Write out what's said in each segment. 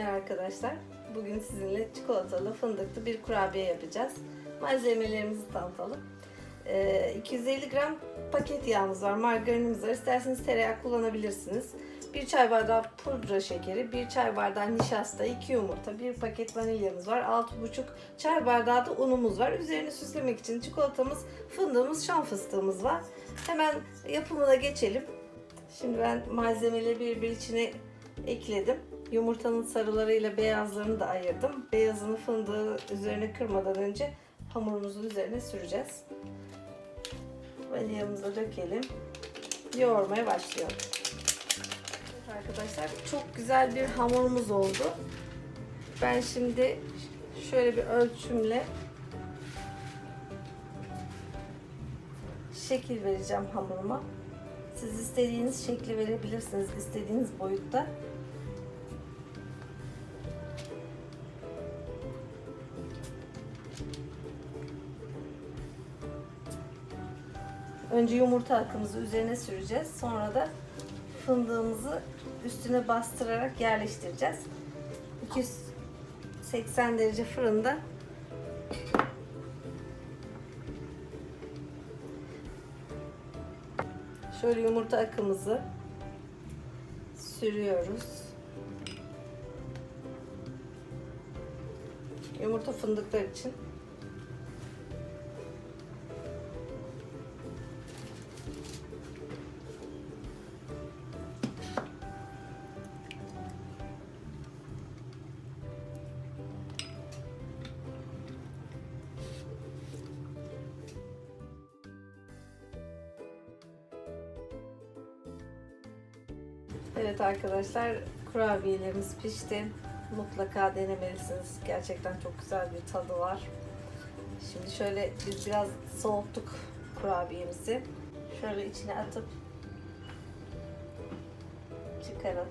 günler arkadaşlar. Bugün sizinle çikolatalı fındıklı bir kurabiye yapacağız. Malzemelerimizi tanıtalım. Ee, 250 gram paket yağımız var, margarinimiz var. İsterseniz tereyağı kullanabilirsiniz. 1 çay bardağı pudra şekeri, 1 çay bardağı nişasta, 2 yumurta, 1 paket vanilyamız var. 6,5 çay bardağı da unumuz var. Üzerini süslemek için çikolatamız, fındığımız, şan fıstığımız var. Hemen yapımına geçelim. Şimdi ben malzemeleri bir bir içine ekledim. Yumurtanın sarılarıyla beyazlarını da ayırdım. Beyazını fındığı üzerine kırmadan önce hamurumuzun üzerine süreceğiz. Vanilyamızı dökelim. Yoğurmaya başlayalım. Evet Arkadaşlar çok güzel bir hamurumuz oldu. Ben şimdi şöyle bir ölçümle şekil vereceğim hamuruma. Siz istediğiniz şekli verebilirsiniz, istediğiniz boyutta. Önce yumurta akımızı üzerine süreceğiz. Sonra da fındığımızı üstüne bastırarak yerleştireceğiz. 280 derece fırında Şöyle yumurta akımızı sürüyoruz. Yumurta fındıklar için. Evet arkadaşlar kurabiyelerimiz pişti. Mutlaka denemelisiniz. Gerçekten çok güzel bir tadı var. Şimdi şöyle biz biraz soğuttuk kurabiyemizi. Şöyle içine atıp çıkarın.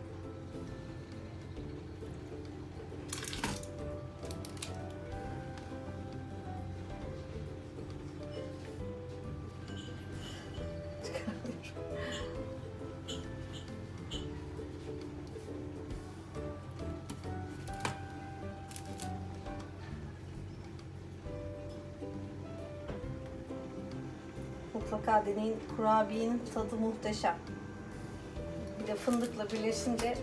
Mutlaka deneyin. Kurabiyenin tadı muhteşem. Bir de fındıkla birleşince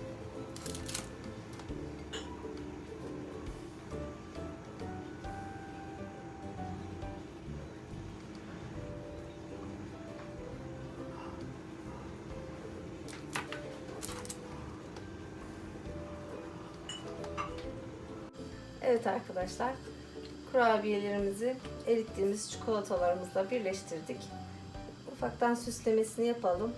Evet arkadaşlar, kurabiyelerimizi erittiğimiz çikolatalarımızla birleştirdik. Ufaktan süslemesini yapalım.